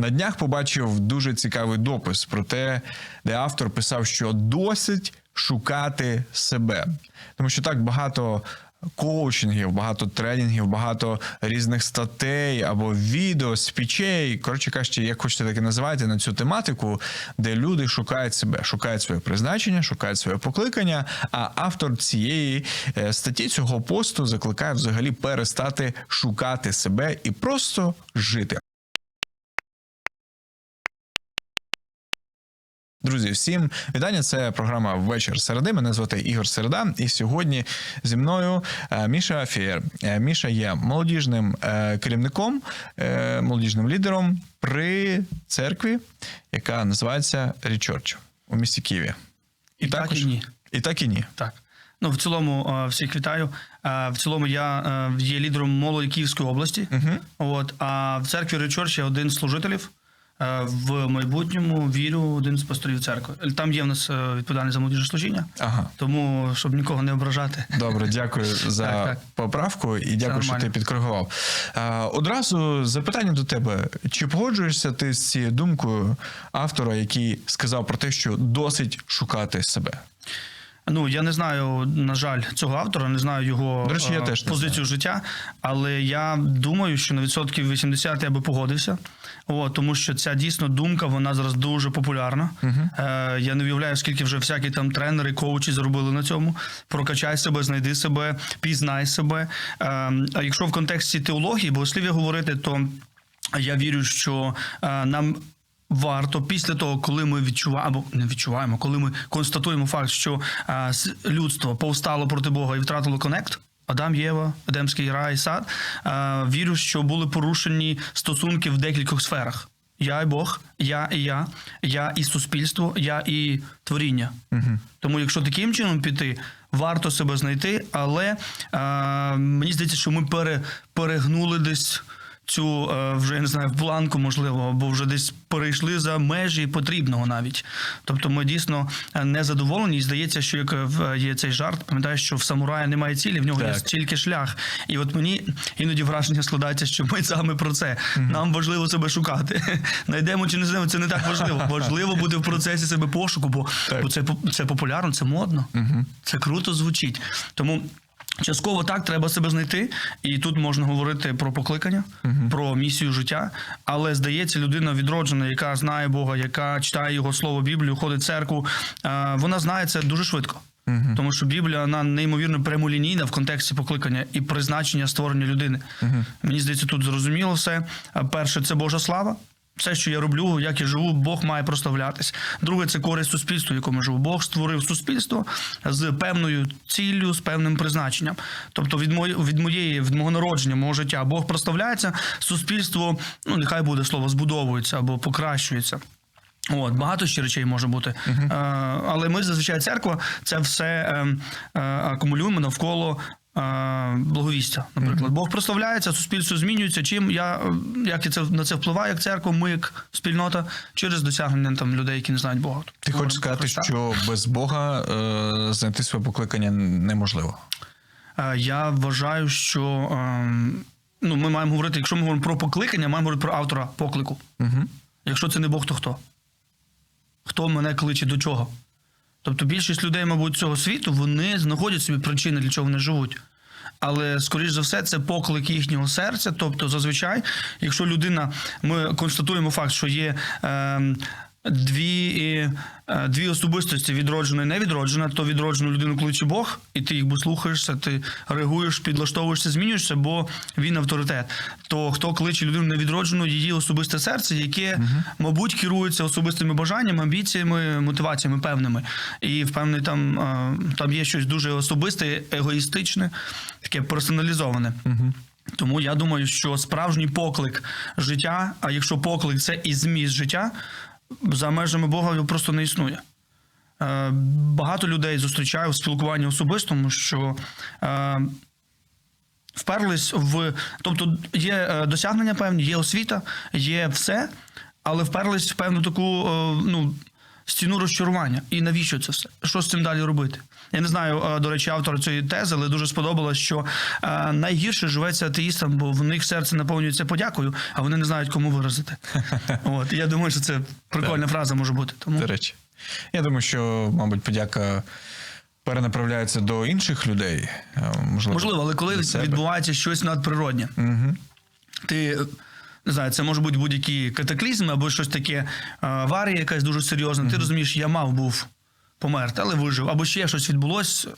На днях побачив дуже цікавий допис про те, де автор писав, що досить шукати себе, тому що так багато. Коучингів, багато тренінгів, багато різних статей або відео, спічей. Коротше кажучи, як хочете так і називайте на цю тематику, де люди шукають себе, шукають своє призначення, шукають своє покликання. А автор цієї е, статті цього посту закликає взагалі перестати шукати себе і просто жити. Друзі, всім вітання. Це програма Вечір середи. Мене звати Ігор Середа. І сьогодні зі мною е, Міша Фєр. Е, Міша є молодіжним е, керівником, молодіжним лідером при церкві, яка називається Річорч у місті Києві. І так, і ні. І так і ні. Так. Ну, в цілому, всіх вітаю. В цілому я є лідером молоді Київської області. От, а в церкві Речорч я один з служителів. Е, В майбутньому вірю один з пасторів церкви. Там є в нас е, відповідальність за молодіжне служіння, Ага. тому щоб нікого не ображати. Добре, дякую за Так, так. поправку і дякую, що ти підкоригував. Е, Одразу запитання до тебе: чи погоджуєшся ти з цією думкою автора, який сказав про те, що досить шукати себе? Ну я не знаю, на жаль, цього автора, не знаю його До речі, я е, теж позицію життя, але я думаю, що на відсотків 80 я би погодився. О, тому що ця дійсно думка, вона зараз дуже популярна. Е, я не уявляю, скільки вже всякі там тренери, коучі зробили на цьому. Прокачай себе, знайди себе, пізнай себе. Е, а якщо в контексті теології, богослів'я говорити, то я вірю, що е, нам варто після того, коли ми відчуваємо або не відчуваємо, коли ми констатуємо факт, що е, людство повстало проти Бога і втратило конект. Адам, Єва, Едемський рай, сад. Е, вірю, що були порушені стосунки в декількох сферах. Я і Бог, я і я, я і суспільство, я і творіння. Угу. Тому, якщо таким чином піти, варто себе знайти, але е, мені здається, що ми пере, перегнули десь цю е, вже я не знаю в планку, можливо, або вже десь перейшли за межі потрібного навіть. Тобто ми дійсно е, не задоволені. І здається, що як е, є цей жарт, пам'ятаєш, що в самурая немає цілі, в нього є Так. тільки шлях. І от мені іноді враження складається, що ми саме про це. Нам важливо себе шукати. Найдемо чи не знайдемо, це не так важливо. Важливо бути в процесі себе пошуку, бо, бо це, це популярно, це модно, це круто звучить. Тому. Частково так треба себе знайти, і тут можна говорити про покликання, про місію життя. Але здається, людина відроджена, яка знає Бога, яка читає його слово Біблію, ходить в церкву. Вона знає це дуже швидко. Тому що Біблія вона неймовірно прямолінійна в контексті покликання і призначення створення людини. Мені здається, тут зрозуміло все. Перше, це Божа слава. Все, що я роблю, як я живу, Бог має прославлятись. Друге, це користь суспільству, в якому живу. Бог створив суспільство з певною ціллю, з певним призначенням. Тобто, від моєї від моєї від мого народження, мого життя, Бог прославляється, суспільство, ну нехай буде слово, збудовується або покращується. От, багато ще речей може бути. Е, але ми зазвичай церква це все е, е, акумулюємо навколо. Е, Благовістя, наприклад, Бог прославляється, суспільство змінюється. Чим я е, як я це на це впливає, як церква, ми як спільнота через досягнення там людей, які не знають Бога. Ти хочеш сказати, Христа. що без Бога е, знайти своє покликання неможливо? Е, Я вважаю, що ем, ну, ми маємо говорити, якщо ми говоримо про покликання, маємо говорити про автора поклику. Угу. Якщо це не Бог, то хто? Хто мене кличе до чого? Тобто більшість людей, мабуть, цього світу, вони знаходять собі причини, для чого вони живуть. Але, скоріш за все, це поклик їхнього серця. Тобто, зазвичай, якщо людина, ми констатуємо факт, що є е, дві, е, дві особистості відроджена і невідроджена, то відроджену людину кличе Бог, і ти їх слухаєшся, ти реагуєш, підлаштовуєшся, змінюєшся, бо він авторитет. То хто кличе людину невідроджену, її особисте серце, яке, мабуть, керується особистими бажаннями, амбіціями, мотиваціями певними. І впевнений, там, е, там є щось дуже особисте, егоїстичне, таке персоналізоване. Тому я думаю, що справжній поклик життя, а якщо поклик це і зміст життя, за межами Бога просто не існує. Е, Багато людей зустрічаю в спілкуванні особистому, що е, вперлись в. Тобто є е, досягнення певні, є освіта, є все, але вперлись в певну таку, ну. Стіну розчарування. І навіщо це все? Що з цим далі робити? Я не знаю, е, до речі, автор цієї тези, але дуже сподобалось, що е, найгірше живеться атеїстам, бо в них серце наповнюється подякою, а вони не знають, кому виразити. От я думаю, що це прикольна фраза може бути. Тому До речі, я думаю, що, мабуть, подяка перенаправляється до інших людей. е, Можливо, можливо, але коли відбувається щось надприроднє, Угу. ти. Не знаю, це може бути будь-які катаклізми або щось таке, аварія якась дуже серйозна. Ти розумієш, я мав був померти, але вижив. Або ще щось відбулося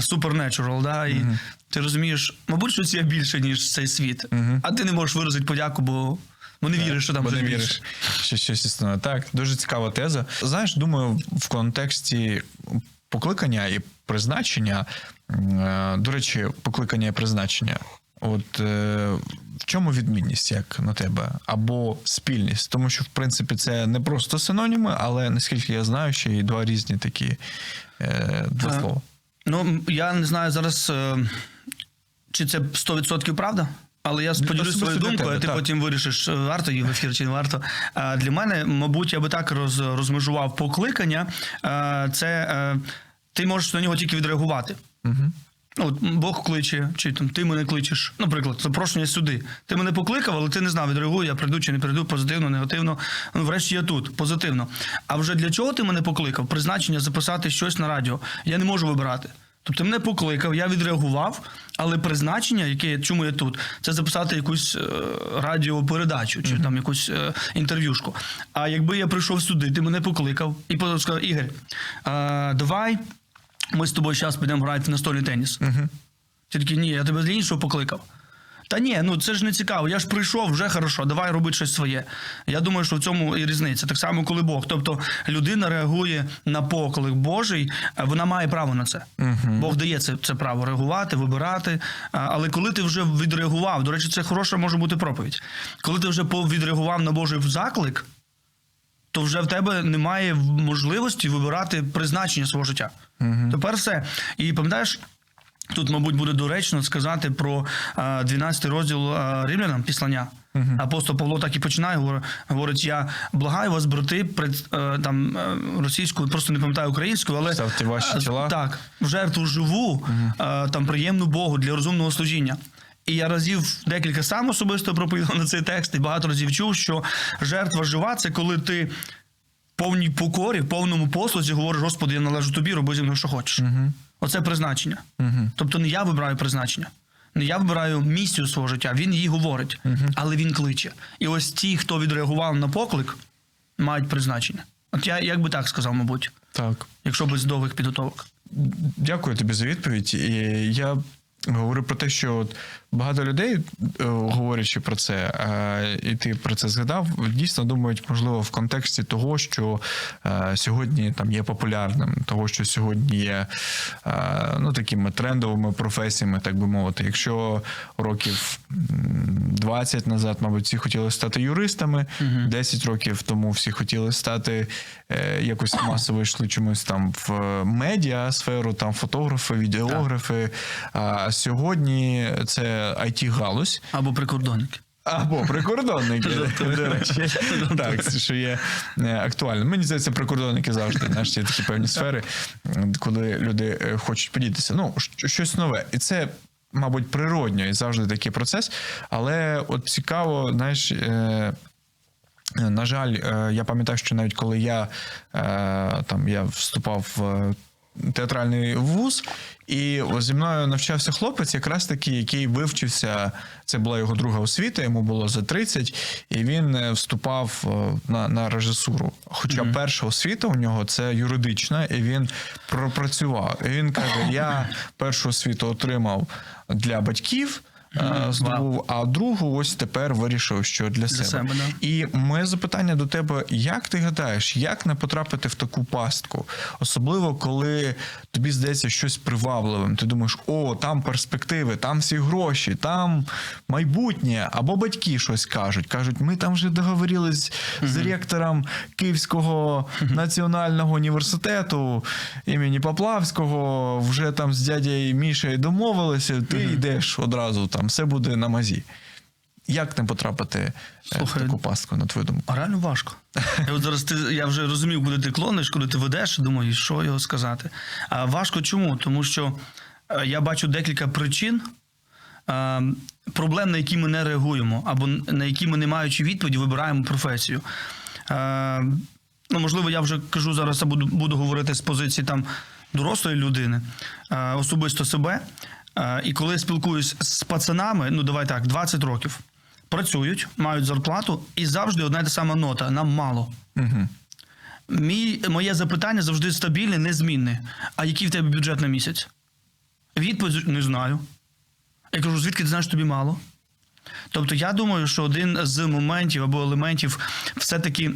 supernatural, да? І ти розумієш, мабуть, щось є більше, ніж цей світ. А ти не можеш виразити подяку, бо, бо не віриш, що там Бо не більше. віриш, що щось існує. Так, дуже цікава теза. Знаєш, думаю, в контексті покликання і призначення, е, до речі, покликання і призначення. От е, в чому відмінність, як на тебе, або спільність? Тому що, в принципі, це не просто синоніми, але наскільки я знаю, ще й два різні такі е, два Е, слова. Ну, я не знаю зараз, е, чи це 100% правда. Але я особисто свою думкою, а ти так. потім вирішиш, е, варто її в ефір чи не варто. А для мене, мабуть, я би так роз, розмежував покликання. Е, Це е, ти можеш на нього тільки відреагувати. Угу. Ну, От Бог кличе, чи там ти мене кличеш. Наприклад, запрошення сюди. Ти мене покликав, але ти не знав, відреагую, я прийду чи не прийду, позитивно, негативно. Ну, врешті я тут, позитивно. А вже для чого ти мене покликав? Призначення записати щось на радіо. Я не можу вибирати. Тобто мене покликав, я відреагував, але призначення, яке чому я тут, це записати якусь е, радіопередачу чи там якусь е, інтерв'юшку. А якби я прийшов сюди, ти мене покликав і сказав, Ігор, е, давай ми з тобою зараз підемо грати в настольний теніс. Угу. Ти такий, ні, я тебе для іншого покликав. Та ні, ну це ж не цікаво. Я ж прийшов, вже хорошо, давай робити щось своє. Я думаю, що в цьому і різниця. Так само, коли Бог. Тобто людина реагує на поклик Божий, вона має право на це. Бог дає це, це право реагувати, вибирати. Але коли ти вже відреагував, до речі, це хороша може бути проповідь. Коли ти вже відреагував на Божий заклик, то вже в тебе немає можливості вибирати призначення свого життя. Тепер все. І пам'ятаєш. Тут, мабуть, буде доречно сказати про 12 розділ а, римлянам післання. Апостол Павло так і починає говорить: я благаю вас, брати, пред е, там е, російською, просто не пам'ятаю українською, але Ставте ваші е, тіла. так в жертву живу, е, там приємну Богу для розумного служіння. І я разів декілька сам особисто проповідав на цей текст, і багато разів чув, що жертва жива це коли ти в повній покорі, в повному послузі говориш, Господи, я належу тобі, роби зі мною, що хочеш. Оце призначення. Тобто не я вибираю призначення. Не я вибираю місію свого життя, він її говорить, але він кличе. І ось ті, хто відреагував на поклик, мають призначення. От я як би так сказав, мабуть, Так. якщо без довгих підготовок. Дякую тобі за відповідь. І я говорю про те, що от багато людей, е, говорячи про це, е, і ти про це згадав, дійсно думають, можливо, в контексті того, що е, сьогодні там є популярним, того, що сьогодні є ну, такими трендовими професіями, так би мовити. Якщо років 20 назад, мабуть, всі хотіли стати юристами, 10 років тому всі хотіли стати е, якось масово йшли чомусь там в медіа сферу, там фотографи, відеографи. А сьогодні це it галузь Або прикордонники. або прикордонники, до речі. Так, що є е, актуально. Мені здається, прикордонники завжди знаєш, є такі певні сфери, коли люди е, хочуть подітися. Ну, щось нове. І це. Мабуть, природньо і завжди такий процес. Але от цікаво, знаєш, е, на жаль, е, я пам'ятаю, що навіть коли я е, там я вступав в театральний вуз, і зі мною навчався хлопець, якраз таки, який вивчився. Це була його друга освіта, йому було за 30, і він е, вступав е, на, на режисуру. Хоча перша освіта у нього це юридична, і він пропрацював. І він каже: я першу освіту отримав для батьків. Е, Здобув, а другу ось тепер вирішив, що для, себе. себе, да. І моє запитання до тебе: як ти гадаєш, як не потрапити в таку пастку? Особливо коли тобі здається щось привабливим. Ти думаєш, о, там перспективи, там всі гроші, там майбутнє. Або батьки щось кажуть. кажуть, ми там вже договорились з ректором Київського національного університету імені Поплавського, вже там з дядєю Мішею домовилися, ти йдеш одразу, там все буде на мазі. Як не потрапити е, Слухай, в таку пастку, на твою думку? Реально важко. Я от зараз ти я вже розумів, куди ти клониш, куди ти ведеш. Думаю, що його сказати. А важко чому? Тому що е, я бачу декілька причин. е, Проблем, на які ми не реагуємо, або на які ми, не маючи відповіді, вибираємо професію. Е, Ну, можливо, я вже кажу зараз, буду, буду говорити з позиції там дорослої людини, е, особисто себе. Е, І коли я спілкуюсь з пацанами, ну давай так, 20 років, працюють, мають зарплату, і завжди одна й та сама нота. Нам мало. Угу. Мій, моє запитання завжди стабільне, незмінне. А який в тебе бюджет на місяць? Відповідь не знаю. Я кажу, звідки ти знаєш тобі мало? Тобто, я думаю, що один з моментів або елементів все-таки,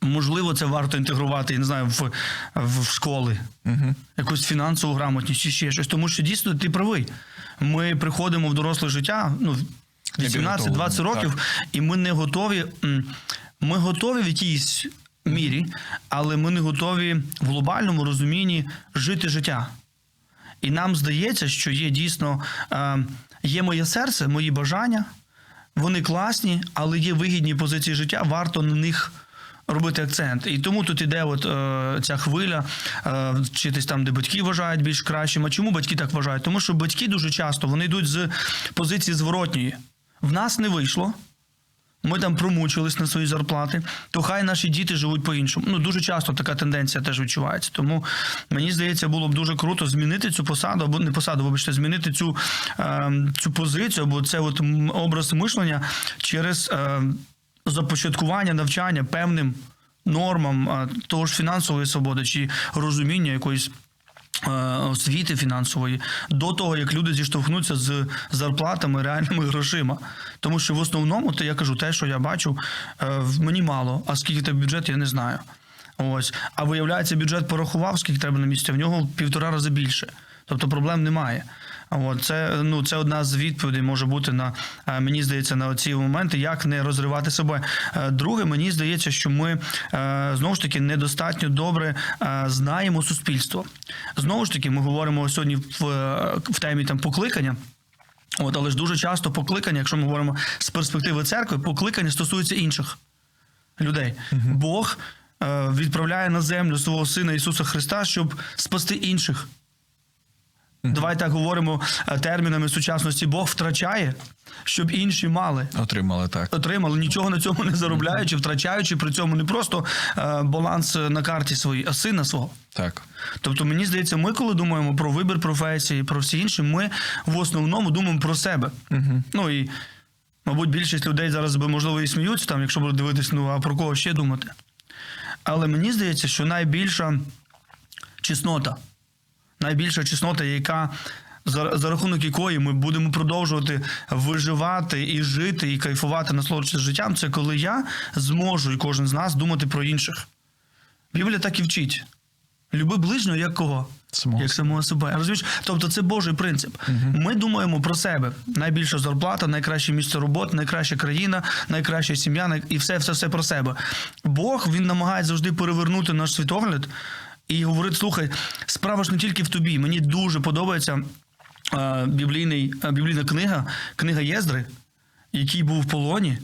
можливо, це варто інтегрувати, я не знаю, в, в школи, Угу. якусь фінансову грамотність чи ще щось. Тому що дійсно ти правий. Ми приходимо в доросле життя, ну, 18-20 підготовлені, років, і ми не готові. Ми готові в якійсь мірі, але ми не готові в глобальному розумінні жити життя. І нам здається, що є дійсно е, є моє серце, мої бажання, вони класні, але є вигідні позиції життя, варто на них робити акцент. І тому тут іде от, е, ця хвиля, е, вчитись там, де батьки вважають більш кращим. А чому батьки так вважають? Тому що батьки дуже часто вони йдуть з позиції зворотньої. В нас не вийшло. Ми там промучились на свої зарплати, то хай наші діти живуть по-іншому. Ну дуже часто така тенденція теж відчувається. Тому мені здається, було б дуже круто змінити цю посаду, або не посаду, вибачте, змінити цю, е, цю позицію, або це от образ мишлення через е, започаткування навчання певним нормам того ж фінансової свободи чи розуміння якоїсь. е, Освіти фінансової до того, як люди зіштовхнуться з зарплатами, реальними грошима. Тому що в основному, я кажу, те, що я бачу, е, мені мало, а скільки тебе бюджет, я не знаю. Ось. А виявляється, бюджет порахував, скільки треба на місяць, в нього в півтора рази більше. Тобто проблем немає. От це ну це одна з відповідей може бути на е, мені здається на ці моменти, як не розривати себе. Е, Друге, мені здається, що ми е, знову ж таки недостатньо добре знаємо суспільство. Знову ж таки, ми говоримо сьогодні в, в темі там покликання. От, але ж дуже часто покликання, якщо ми говоримо з перспективи церкви, покликання стосується інших людей. Бог е, відправляє на землю свого сина Ісуса Христа, щоб спасти інших. Давай так говоримо е, термінами сучасності. Бог втрачає, щоб інші мали. Отримали так. Отримали нічого на цьому не заробляючи, втрачаючи при цьому не просто е, баланс на карті своїй, а сина свого. Так. Тобто, мені здається, ми, коли думаємо про вибір професії, про всі інші, ми в основному думаємо про себе. Угу. Ну і, мабуть, більшість людей зараз би, можливо, і сміються, там, якщо будуть дивитись, ну а про кого ще думати. Але мені здається, що найбільша чеснота, найбільша чеснота, яка за, за рахунок якої ми будемо продовжувати виживати і жити, і кайфувати, насолоджуватися життям, це коли я зможу і кожен з нас думати про інших. Біблія так і вчить. Люби ближнього як кого? Самого як самого себе. Розумієш? Тобто це Божий принцип. Ми думаємо про себе. Найбільша зарплата, найкраще місце роботи, найкраща країна, найкраща сім'я, і все, все, все про себе. Бог він намагається завжди перевернути наш світогляд і говорить: слухай, справа ж не тільки в тобі. Мені дуже подобається біблійний, біблійна книга, книга Єздри, який був в полоні.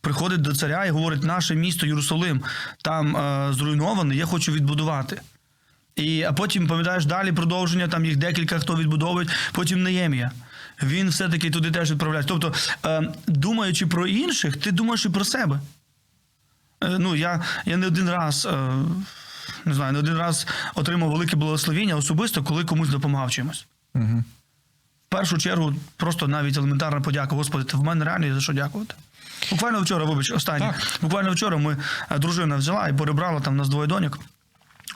Приходить до царя і говорить: наше місто Єрусалим там е, зруйноване, я хочу відбудувати. І, а потім, пам'ятаєш, далі продовження, там їх декілька хто відбудовують, потім Неємія. Він все-таки туди теж відправляє. Тобто, е, думаючи про інших, ти думаєш і про себе. Е, ну, я, я не один раз, е, не знаю, не один раз отримав велике благословіння особисто, коли комусь допомагав чимось. Угу. В першу чергу, просто навіть елементарна подяка. Господи, ти в мене реально є за що дякувати. Буквально вчора, вибач, останнє. Буквально вчора ми е, дружина взяла і перебрала там у нас двоє доньок,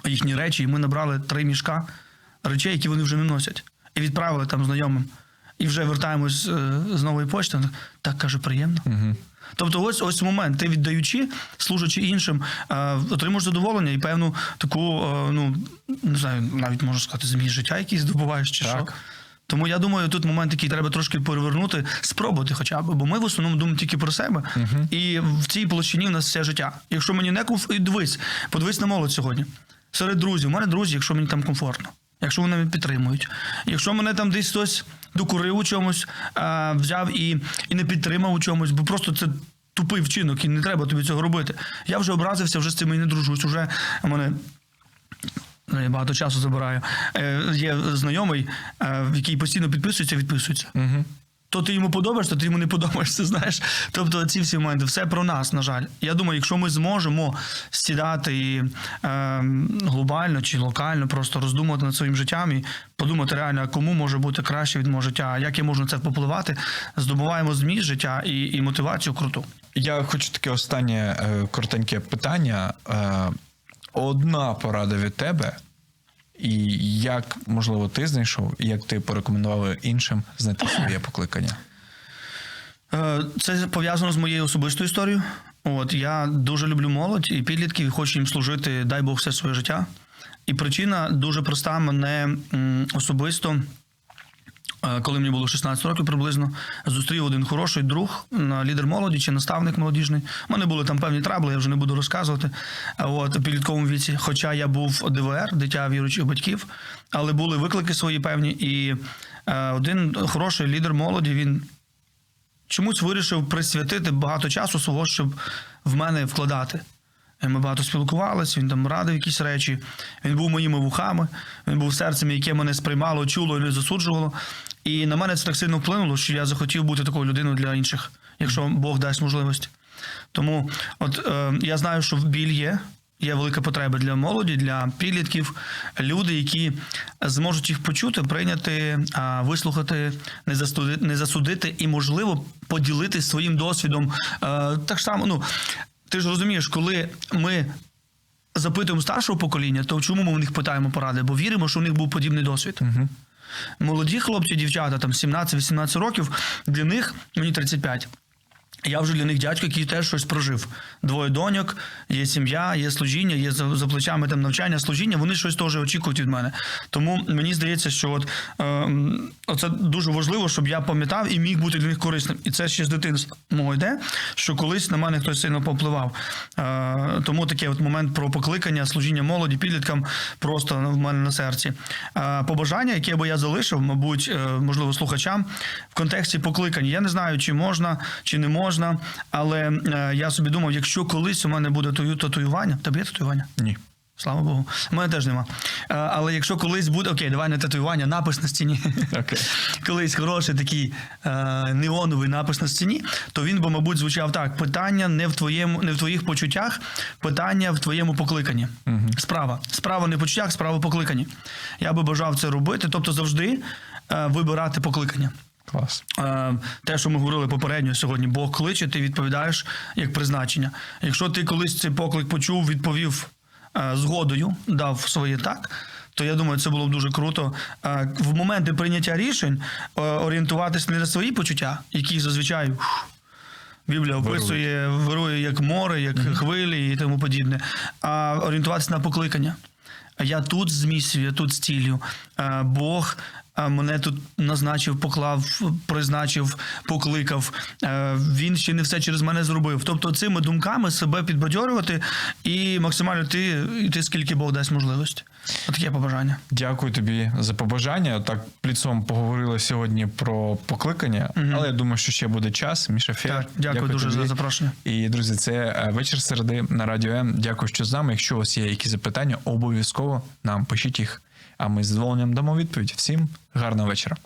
їхні речі, і ми набрали три мішка речей, які вони вже не носять. І відправили там знайомим. І вже вертаємось е, з нової почти. Так каже, приємно. Угу. Тобто, ось ось момент, ти віддаючи, служачи іншим, е, отримуєш задоволення і певну таку, е, ну не знаю, навіть можна сказати, зміст життя якийсь здобуваєш чи Так. що. Тому я думаю, тут момент, який треба трошки перевернути, спробувати хоча б, бо ми в основному думаємо тільки про себе. І в цій площині в нас все життя. Якщо мені не комфортно, і дивись, подивись на молодь сьогодні. Серед друзів, у мене друзі, якщо мені там комфортно. Якщо вони мене підтримують, якщо мене там десь хтось докурив у чомусь, а, взяв і, і не підтримав у чомусь, бо просто це тупий вчинок, і не треба тобі цього робити. Я вже образився, вже з цим і не дружусь. Уже мене Ну, Я багато часу забираю. Е, є знайомий, е, який постійно підписується, відписується. Угу. То ти йому подобаєшся, то ти йому не подобаєшся, знаєш. Тобто ці всі моменти, все про нас, на жаль. Я думаю, якщо ми зможемо сідати і е, глобально чи локально просто роздумувати над своїм життям і подумати реально, кому може бути краще від мого життя, як я можу на це попливати, здобуваємо зміст життя і, і мотивацію круту. Я хочу таке останнє е, коротеньке питання. Е, одна порада від тебе, і як, можливо, ти знайшов, і як ти порекомендував іншим знайти своє покликання. Е, Це пов'язано з моєю особистою історією. От я дуже люблю молодь і підлітків, хочу їм служити, дай Бог, все своє життя. І причина дуже проста. Мене особисто, коли мені було 16 років приблизно, зустрів один хороший друг, лідер молоді чи наставник молодіжний. У мене були там певні трабли, я вже не буду розказувати. От у підлітковому віці. Хоча я був ДВР, дитя віруючих батьків, але були виклики свої певні. І е, один хороший лідер молоді, він чомусь вирішив присвятити багато часу свого, щоб в мене вкладати. І Ми багато спілкувалися, він там радив якісь речі. Він був моїми вухами, він був серцем, яке мене сприймало, чуло і не засуджувало. І на мене це так сильно вплинуло, що я захотів бути такою людиною для інших, якщо Бог дасть можливість. Тому от е, я знаю, що біль є. Є велика потреба для молоді, для підлітків, люди, які зможуть їх почути, прийняти, а, вислухати, не засудити, не засудити і, можливо, поділитися своїм досвідом. Е, Так само, ну ти ж розумієш, коли ми запитуємо старшого покоління, то чому ми в них питаємо поради? Бо віримо, що у них був подібний досвід. Молоді хлопці, дівчата, там 17-18 років, для них мені 35. Я вже для них дядько, який теж щось прожив. Двоє доньок, є сім'я, є служіння, є за, за плечами там навчання, служіння. Вони щось теж очікують від мене. Тому мені здається, що от, е, м, це дуже важливо, щоб я пам'ятав і міг бути для них корисним. І це ще з дитинства мого йде, що колись на мене хтось сильно попливав. Е, тому такий от момент про покликання, служіння молоді, підліткам просто в мене на серці. Е, побажання, яке би я залишив, мабуть, е, можливо, слухачам в контексті покликання. Я не знаю, чи можна, чи не можна, але е, я собі думав, якщо колись у мене буде тату- татуювання, тебе є татуювання? Ні. Слава Богу. У мене теж нема. Е, Але якщо колись буде, окей, давай не татуювання, напис на стіні. Окей. Колись хороший такий е, неоновий напис на стіні, то він би, мабуть, звучав так: питання не в твоєму, не в твоїх почуттях, питання в твоєму покликанні. Справа. Справа не в почуттях, справа в покликанні. Я би бажав це робити, тобто завжди е, вибирати покликання. Клас. Е, те, що ми говорили попередньо сьогодні, Бог кличе, ти відповідаєш як призначення. Якщо ти колись цей поклик почув, відповів е, згодою, дав своє так. То я думаю, це було б дуже круто е, в моменти прийняття рішень орієнтуватись не на свої почуття, які зазвичай ух, Біблія описує, вирує як море, як хвилі і тому подібне, а орієнтуватися на покликання. Я тут з місією, я тут з ціллю. Е, Бог е, мене тут назначив, поклав, призначив, покликав. Е, Він ще не все через мене зробив. Тобто цими думками себе підбадьорювати і максимально йти, йти скільки Бог дасть можливості. Отаке побажання. Дякую тобі за побажання. Так пліцом поговорили сьогодні про покликання, але я думаю, що ще буде час. Міша Фер. Так, дякую дуже за запрошення. І друзі, це вечір середи на радіо М. Дякую, що з нами. Якщо у вас є якісь запитання, обов'язково нам пишіть їх. А ми з задоволенням дамо відповідь. Всім гарного вечора.